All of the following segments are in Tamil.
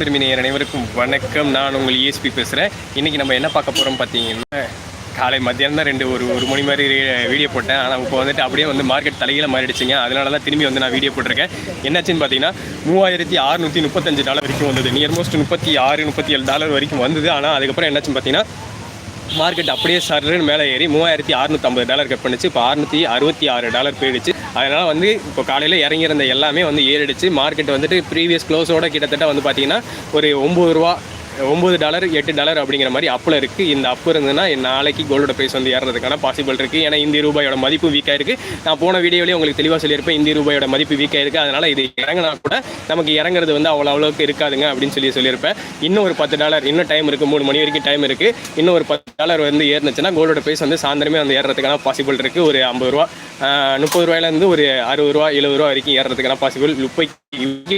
திரும்பி நேயர் அனைவருக்கும் வணக்கம். நான் உங்கள் இஎஸ்பி பேசுகிறேன் இன்றைக்கி நம்ம என்ன பார்க்க போகிறோம் பார்த்தீங்கன்னா காலை மத்தியானம் தான் ரெண்டு ஒரு ஒரு மணி மாதிரி வீடியோ போட்டேன். ஆனால் இப்போ வந்துட்டு அப்படியே வந்து மார்க்கெட் தலையில மாறிடுச்சுங்க. அதனால தான் திரும்பி வந்து நான் வீடியோ போட்டிருக்கேன். என்னாச்சுன்னு பார்த்தீங்கன்னா மூவாயிரத்தி அறுநூற்றி முப்பத்தஞ்சு டாலர் வரைக்கும் வந்தது. நியர்மோஸ்ட் முப்பத்தி ஆறு முப்பத்தி ஏழு டாலர் வரைக்கும் வந்தது. ஆனால் அதுக்கப்புறம் என்னாச்சுன்னு பார்த்தீங்கன்னா மார்க்கெட் அப்படியே சர்ன்னு மேலே ஏறி மூவாயிரத்தி அறுநூற்றம்பது டாலர் கட் பண்ணிச்சு. இப்போ அறுநூற்றி அறுபத்தி ஆறு டாலர் போயிடுச்சு. அதனால் வந்து இப்போ காலையில் இறங்கியிருந்த எல்லாமே வந்து ஏறிடுச்சு. மார்க்கெட் வந்துட்டு ப்ரீவியஸ் க்ளோஸோட கிட்டத்தட்ட வந்து பார்த்தீங்கன்னா ஒரு ஒம்பது ரூபா ஒம்பது டாலர் எட்டு டாலர் அப்படிங்கிற மாதிரி அப்பில் இருக்குது இந்த அப்பு இருந்ததுன்னா நாளைக்கு கோல்டோட ப்ரைஸ் வந்து ஏறதுக்கான பாசிபிள் இருக்குது ஏன்னா இந்திய ரூபாயோட மதிப்பு வீக்காக இருக்குது நான் போன வீடியோலேயே உங்களுக்கு தெளிவாக சொல்லியிருப்பேன் இந்திய ரூபாயோட மதிப்பு வீக்காக இருக்குது அதனால் இது இறங்கினா கூட நமக்கு இறங்குறது வந்து அவ்வளோ அவ்வளோக்கு இருக்காதுங்க அப்படின்னு சொல்லி சொல்லியிருப்பேன். இன்னும் ஒரு பத்து டாலர் இன்னும் டைம் இருக்குது மூணு மணி வரைக்கும் டைம் இருக்குது இன்னும் ஒரு பத்து டாலர் வந்து ஏறுனுச்சுன்னா கோல்டோட ப்ரைஸ் வந்து சாயந்தரமே வந்து ஏறுறதுக்கான பாசிபிள் இருக்குது ஒரு ஐம்பது ரூபா முப்பது ரூபாயிலேருந்து ஒரு அறுபது ரூபா எழுபது ரூபா வரைக்கும் ஏறுறதுக்கான பாசிபிள் இப்போக்கி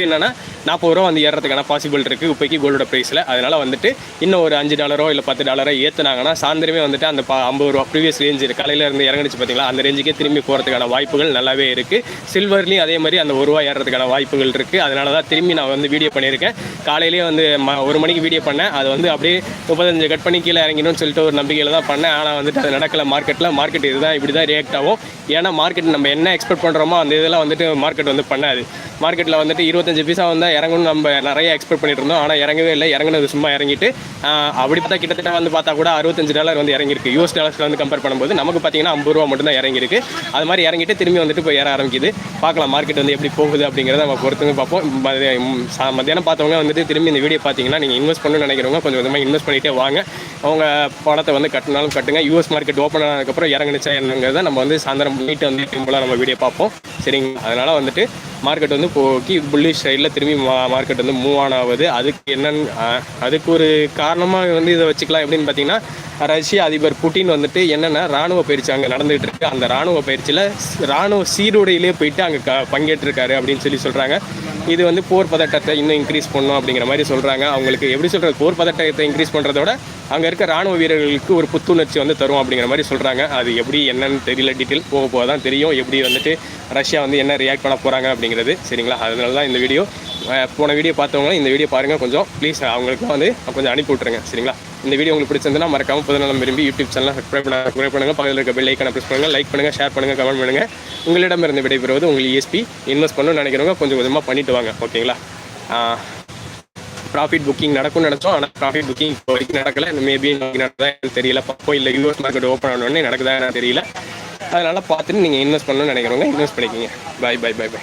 என்னன்னா நாற்பது ரூபா வந்து ஏறுறதுக்கான பாசிபிள் இருக்குது இப்போக்கி கோல்டோட ப்ரைஸில் அதனால் வந்துட்டு இன்னும் ஒரு அஞ்சு டாலரோ இல்லை பத்து டாலரோ ஏற்றுனாங்கன்னா சாயந்தரமே வந்துட்டு அந்த ஐம்பது ரூபா ப்ரீவியஸ் ரேஞ்ச் காலையில் இருந்து இறங்கிச்சு பார்த்தீங்களா அந்த ரேஞ்சுக்கே திரும்பி போகிறதுக்கான வாய்ப்புகள் நல்லாவே இருக்குது சில்வர்லேயும் அதே மாதிரி அந்த ஒரு ரூபா ஏறதுக்கான வாய்ப்புகள் இருக்குது அதனால தான் திரும்பி நான் வந்து வீடியோ பண்ணியிருக்கேன். காலையிலேயே வந்து ம ஒரு மணிக்கு வீடியோ பண்ணேன். அது வந்து அப்படியே முப்பத்தஞ்சு கட் பண்ணி கீழே இறங்கணும்னு சொல்லிட்டு ஒரு நம்பிக்கையில் தான் பண்ணேன். ஆனால் வந்துட்டு அது நடக்கல. மார்க்கெட்டில் மார்க்கெட் இதுதான் இப்படி தான் ரியாக்ட் ஆகும். ஏன்னா மார்க்கெட் நம்ம என்ன எக்ஸ்பெக்ட் பண்ணுறோமோ அந்த இதெல்லாம் வந்துட்டு மார்க்கெட் வந்து பண்ணாது. மார்க்கெட்டில் வந்துட்டு இருபத்தஞ்சு பீஸா வந்தால் இறங்கணும்னு நம்ம நிறைய எக்ஸ்பெக்ட் பண்ணிட்டு இருந்தோம். ஆனால் இறங்கவே இல்லை. இறங்குனது சும்மா இறங்கிட்டு அப்படி பார்த்தா கிட்டத்தட்ட வந்து பார்த்தா கூட அறுபத்தஞ்சு டாலர் வந்து இறங்கிருக்கு யூஎஸ் டாலர்ஸில் வந்து கம்பேர் பண்ணும்போது நமக்கு பார்த்தீங்கன்னா ஐம்பது ரூபா மட்டும் தான் இறங்கிருக்கு அது மாதிரி இறங்கிட்டு திரும்பி வந்துட்டு இப்போ ஏற ஆரம்பிக்குது. பார்க்கலாம் மார்க்கெட் வந்து எப்படி போகுது அப்படிங்கிறத நம்ம பொறுத்துங்க பார்ப்போம். மத்தியானம் பார்த்தவங்க வந்துட்டு திரும்பி இந்த வீடியோ பார்த்தீங்கன்னா நீங்கள் இன்வெஸ்ட் பண்ணணும்னு நினைக்கிறவங்க கொஞ்சம் கொஞ்சமாக இன்வெஸ்ட் பண்ணிட்டே வாங்க. அவங்க பணத்தை வந்து கட்டினாலும் கட்டுங்க. யூஎஸ் மார்க்கெட் ஓப்பன் ஆனதுக்கப்புறம் இறங்குனுச்சா என்னங்கிறத நம்ம வந்து சாயந்தரம் நீட்டு வந்து சிம்பிளாக நம்ம வீடியோ பார்ப்போம். சரிங்க அதனால் வந்துட்டு மார்க்கெட் வந்து போக்கி புல்லிஷ் சைடில் திரும்பி மா மார்க்கெட் வந்து மூவ் ஆன் ஆகுது. அதுக்கு என்னென்னு அதுக்கு ஒரு காரணமாக வந்து இதை வச்சுக்கலாம் எப்படின்னு பார்த்தீங்கன்னா ரஷ்ய அதிபர் புட்டின் வந்துட்டு என்னென்னா ராணுவ பயிற்சி அங்கே நடந்துகிட்டு இருக்கு. அந்த ராணுவ பயிற்சியில் ராணுவ சீருடையிலே போயிட்டு அங்கே க பங்கேற்றிருக்காரு அப்படின்னு சொல்லி சொல்கிறாங்க இது வந்து போர் பதட்டத்தை இன்னும் இன்க்ரீஸ் பண்ணும் அப்படிங்கிற மாதிரி சொல்கிறாங்க அவங்களுக்கு எப்படி சொல்கிறது போர் பதட்டத்தை இன்க்ரீஸ் பண்ணுறத விட அங்கே இருக்க ராணுவ வீரர்களுக்கு ஒரு புத்துணர்ச்சி வந்து தரும் அப்படிங்கிற மாதிரி சொல்கிறாங்க அது எப்படி என்னன்னு தெரியல டீட்டெயில் போக போக தான் தெரியும். எப்படி வந்துட்டு ரஷ்யா வந்து என்ன ரியாக்ட் பண்ண போகிறாங்க அப்படிங்கிற அப்படிங்கிறது. சரிங்களா? அதனால தான் இந்த வீடியோ போன வீடியோ பார்த்தவங்க இந்த வீடியோ பாருங்கள் கொஞ்சம். ப்ளீஸ் அவங்களுக்கு வந்து கொஞ்சம் அனுப்பி விட்ருங்க சரிங்களா? இந்த வீடியோ உங்களுக்கு பிடிச்சிருந்தா மறக்காம புதுநலம் விரும்பி யூடியூப் சேனலை சப்ஸ்கிரைப் பண்ண சப்ஸ்கிரைப் பண்ணுங்கள் பக்கத்தில் இருக்க பெல் ஐக்கனை ப்ரெஸ் பண்ணுங்கள் லைக் பண்ணுங்க ஷேர் பண்ணுங்கள் கமெண்ட் பண்ணுங்க. உங்களிடமிருந்து விடைபெறுவது உங்கள் இஎஸ்பி இன்வெஸ்ட் பண்ணணும்னு நினைக்கிறவங்க கொஞ்சம் கொஞ்சமாக பண்ணிட்டு வாங்க. ஓகேங்களா? ப்ராஃபிட் புக்கிங் நடக்கும்னு நினச்சோம். ஆனால் ப்ராஃபிட் புக்கிங் இப்போ வரைக்கும் நடக்கலை. மேபி நடக்குதா எனக்கு தெரியல. பார்ப்போம் இல்லை யூஎஸ் மார்க்கெட் ஓப்பன் ஆனோடனே நடக்குதா எனக்கு தெரியல. அதனால் பார்த்துட்டு நீங்கள் இன்வெஸ்ட் பண்ணணும்னு நினைக்கிறவங்க இன்வெஸ்ட் பண்ணிக்கோங்க. By by by by